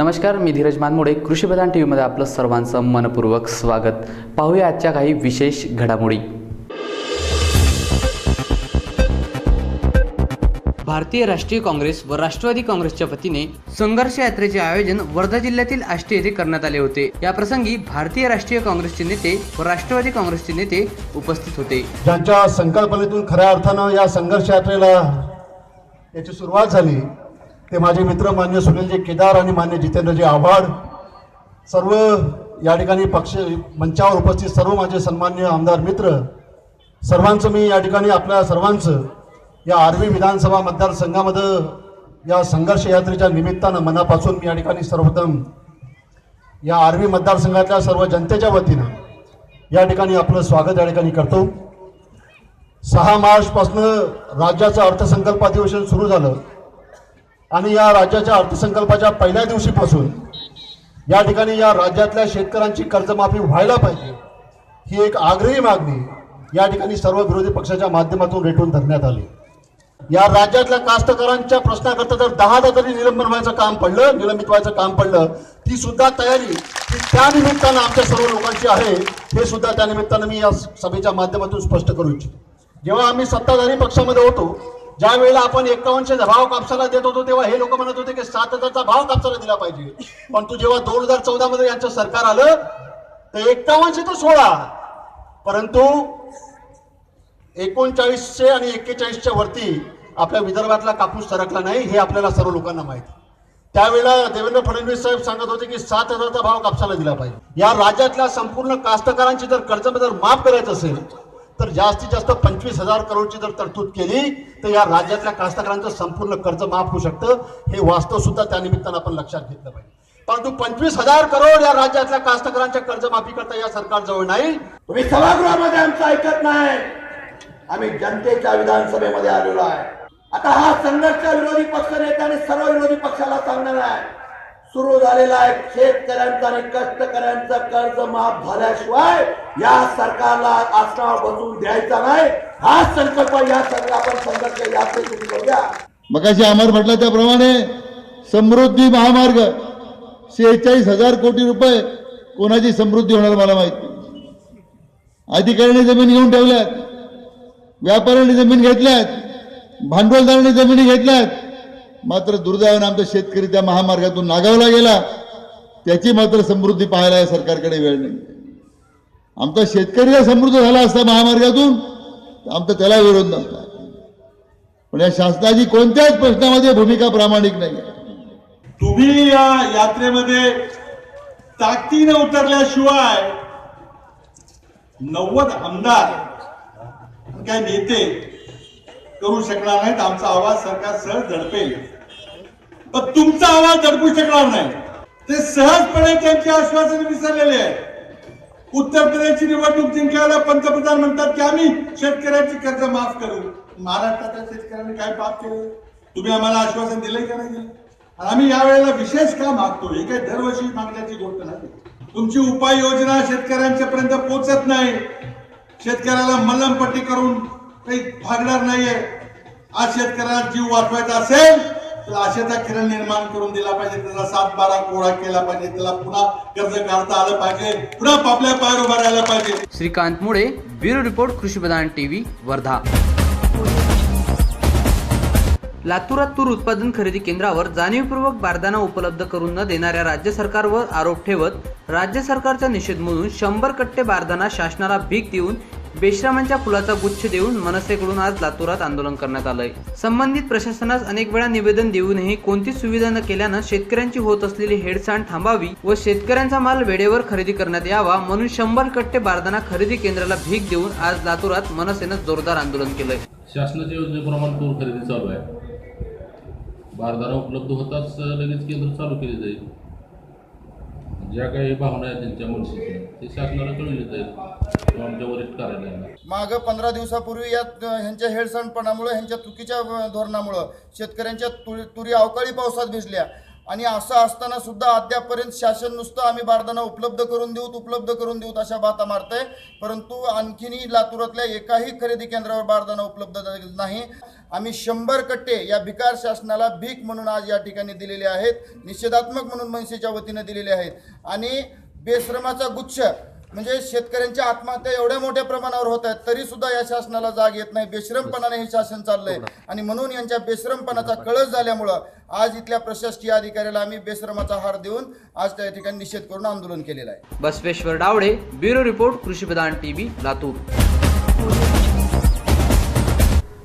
नमस्कार मी धीरज मानमोडे. कृषी प्रधान टी व्हीमध्ये आपलं सर्वांचं मनपूर्वक स्वागत. पाहूया आजच्या काही विशेष घडामोडी. भारतीय राष्ट्रीय काँग्रेस व राष्ट्रवादी काँग्रेसच्या वतीने संघर्ष यात्रेचे आयोजन वर्धा जिल्ह्यातील आष्टी येथे करण्यात आले होते. या प्रसंगी भारतीय राष्ट्रीय काँग्रेसचे नेते व राष्ट्रवादी काँग्रेसचे नेते उपस्थित होते. ज्यांच्या संकल्पनेतून खऱ्या अर्थानं या संघर्ष यात्रेला याची सुरुवात झाली ते माझे मित्र मान्य सुनीलजी केदार आणि मान्य जितेंद्रजी आव्हाड सर्व या ठिकाणी पक्ष मंचावर उपस्थित सर्व माझे सन्मान्य आमदार मित्र सर्वांचं मी या ठिकाणी आपल्या सर्वांचं या आर्वी विधानसभा मतदारसंघामध्ये या संघर्ष यात्रेच्या निमित्तानं मनापासून मी या ठिकाणी सर्वप्रथम या आर्वी मतदारसंघातल्या सर्व जनतेच्या वतीनं या ठिकाणी आपलं स्वागत या ठिकाणी करतो. सहा मार्चपासनं राज्याचं अर्थसंकल्प अधिवेशन सुरू झालं. आणि या राज्याच्या अर्थसंकल्पाच्या पहिल्या दिवशीपासून या ठिकाणी या राज्यातल्या शेतकऱ्यांची कर्जमाफी व्हायला पाहिजे ही एक आग्रही मागणी या ठिकाणी सर्व विरोधी पक्षाच्या माध्यमातून रेटून धरण्यात आली. या राज्यातल्या कास्तकारांच्या प्रश्नाकरता जर दहादा तरी निलंबन व्हायचं काम पडलं निलंबित व्हायचं काम पडलं ती सुद्धा तयारी की त्या निमित्तानं आमच्या सर्व लोकांची आहे हे सुद्धा त्या निमित्तानं मी या सभेच्या माध्यमातून स्पष्ट करू इच्छितो. जेव्हा आम्ही सत्ताधारी पक्षामध्ये होतो ज्या वेळेला आपण एकावन्नशे भाव कापसाला देत होतो तेव्हा हे लोक म्हणत होते की सात हजारचा भाव कापसाला दिला पाहिजे. पण तू जेव्हा दोन हजार चौदा मध्ये यांचं सरकार आलं तर एकावन्नशे तर सोळा. परंतु एकोणचाळीसशे आणि एक्केचाळीसच्या वरती आपल्या विदर्भातला कापूस सरकला नाही हे आपल्याला सर्व लोकांना माहिती. त्यावेळेला देवेंद्र फडणवीस साहेब सांगत होते की सात हजारचा भाव कापसाला दिला पाहिजे. या राज्यातल्या संपूर्ण कास्तकारांची जर कर्ज जर माफ करायचं असेल तर जास्तीत जास्त पंचवीस हजार करोडची जर तरतूद केली तर या राज्यातल्या कास्तकारांचं संपूर्ण कर्ज माफ होऊ शकतं. हे वास्तव सुद्धा त्या निमित्तानं आपण लक्षात घेतलं पाहिजे. परंतु पंचवीस हजार करोड या राज्यातल्या कास्तकारांच्या कर्जमाफी करता या सरकार जवळ नाही. तुम्ही सभागृहामध्ये आमचं ऐकत नाही. आम्ही जनतेच्या विधानसभेमध्ये आलेलो आहे. आता हा संघर्ष विरोधी पक्ष नेत्याने सर्व विरोधी पक्षाला सांगणार आहे. सुरू झालेला आहे. शेतकऱ्यांचा आणि कष्टकऱ्यांचं कर्ज माफ झाल्याशिवाय या सरकारला आसनावर बसून द्यायचा नाही. हा संकल्प या सगळ्या आपण संघर्ष सुरू करूया मगाशी अमर म्हटलं त्याप्रमाणे समृद्धी महामार्ग शेहेचाळीस हजार कोटी रुपये कोणाची समृद्धी होणार मला माहीत अधिकाऱ्यांनी जमीन घेऊन ठेवल्यात व्यापाऱ्यांनी जमीन घेतल्यात भांडवलदारांनी जमिनी घेतल्यात मात्र दुर्दैवाने आमचा शेतकरी त्या महामार्गातून नागावला गेला. त्याची मात्र समृद्धी पाहायला या सरकारकडे वेळ नाही. आमचा शेतकरी जर समृद्ध झाला असता महामार्गातून आमचा त्याला विरोध नव्हता. पण या शासनाची कोणत्याच प्रश्नामध्ये भूमिका प्रामाणिक नाही. तुम्ही या यात्रेमध्ये ताकदीने उतरल्याशिवाय नव्वद आमदार काय काही नेते करू शकणार नाहीत. आमचा आवाज सरकार सहज दडपेल. पण तुमचा आवाज दडपू शकणार नाही. ते सहजपणे त्यांची आश्वासने विसरलेले आहेत. उत्तर प्रदेशची निवडणूक जिंकायला पंतप्रधान म्हणतात की आम्ही शेतकऱ्यांची कर्ज माफ करू. महाराष्ट्रातल्या शेतकऱ्यांनी काय पाप केलं? तुम्ही आम्हाला आश्वासन दिलंय का नाही? दिलं आणि आम्ही यावेळेला विशेष का मागतो हे काही दरवर्षी मागण्याची गोष्ट नाही. तुमची उपाययोजना शेतकऱ्यांच्या पर्यंत पोहोचत नाही. शेतकऱ्याला मल्लमपट्टी करून काही भागणार नाहीये. आज शेतकऱ्यांना जीव वाचवायचा असेल तर आशेचा किरण निर्माण करून दिला पाहिजे. त्याचा सात बारा कोळा केला पाहिजे. त्याला पुन्हा कर्ज काढता आलं पाहिजे. पुन्हा आपल्या पायावर उभा राहायला पाहिजे. श्रीकांत मुळे ब्युरो रिपोर्ट कृषी प्रधान टीव्ही वर्धा. लातूरात तूर उत्पादन खरेदी केंद्रावर जाणीवपूर्वक बारदाना उपलब्ध करून न देणाऱ्या राज्य सरकारवर आरोप ठेवत राज्य सरकारचा निषेध म्हणून शंभर कट्टे बारदाना शासनाला भीक देऊन बेश्रामांच्या फुलाचा गुच्छ देऊन मनसेकडून आज लातूरात आंदोलन करण्यात आलंय. संबंधित प्रशासनास अनेक वेळा निवेदन देऊनही कोणतीच सुविधा न केल्यानं शेतकऱ्यांची होत असलेली हेडसाण थांबावी व शेतकऱ्यांचा माल वेळेवर खरेदी करण्यात यावा म्हणून शंभर कट्टे बारदाना खरेदी केंद्राला भीक देऊन आज लातूरात मनसेनं जोरदार आंदोलन केलंय. शासनाच्या योजनेप्रमाणे तूर खरेदी चालू आहे. बारदाना उपलब्ध होताच लगेच केंद्र चालू केले जाईल. ज्या काही भावना आहेत त्यांच्या मनसेच्या ते शासनाला कळून येत किंवा आमच्या वरिष्ठ कार्यालयाला. मागं पंधरा दिवसापूर्वी या ह्यांच्या हेळसणपणामुळं ह्यांच्या चुकीच्या धोरणामुळं शेतकऱ्यांच्या तुरी तुरी अवकाळी पावसात भिजल्या. आणि असं असताना सुद्धा अद्यापर्यंत शासन नुसतं आम्ही बारदाना उपलब्ध करून देऊत उपलब्ध करून देऊत अशा बाता मारतंय. परंतु आणखीनही लातूरातल्या एकाही खरेदी केंद्रावर बारदाना उपलब्ध नाही. आम्ही शंभर कट्टे या भिकार शासनाला भीक म्हणून आज या ठिकाणी दिलेले आहेत निषेधात्मक म्हणून मनसेच्या वतीनं दिलेले आहेत. आणि बेश्रमाचा गुच्छ म्हणजे शेतकऱ्यांच्या आत्महत्या एवढ्या मोठ्या प्रमाणावर होत आहेत तरी सुद्धा या शासनाला जाग येत नाही. बेश्रमपणाने हे शासन चाललंय. आणि म्हणून यांच्या बेश्रमपणाचा कळस झाल्यामुळं आज इथल्या प्रशासकीय अधिकाऱ्याला आम्ही बेश्रमाचा हार देऊन आज त्या ठिकाणी निषेध करून आंदोलन केलेलं आहे. Basaveshwar Dawade bureau report Krishipradhan TV Latur.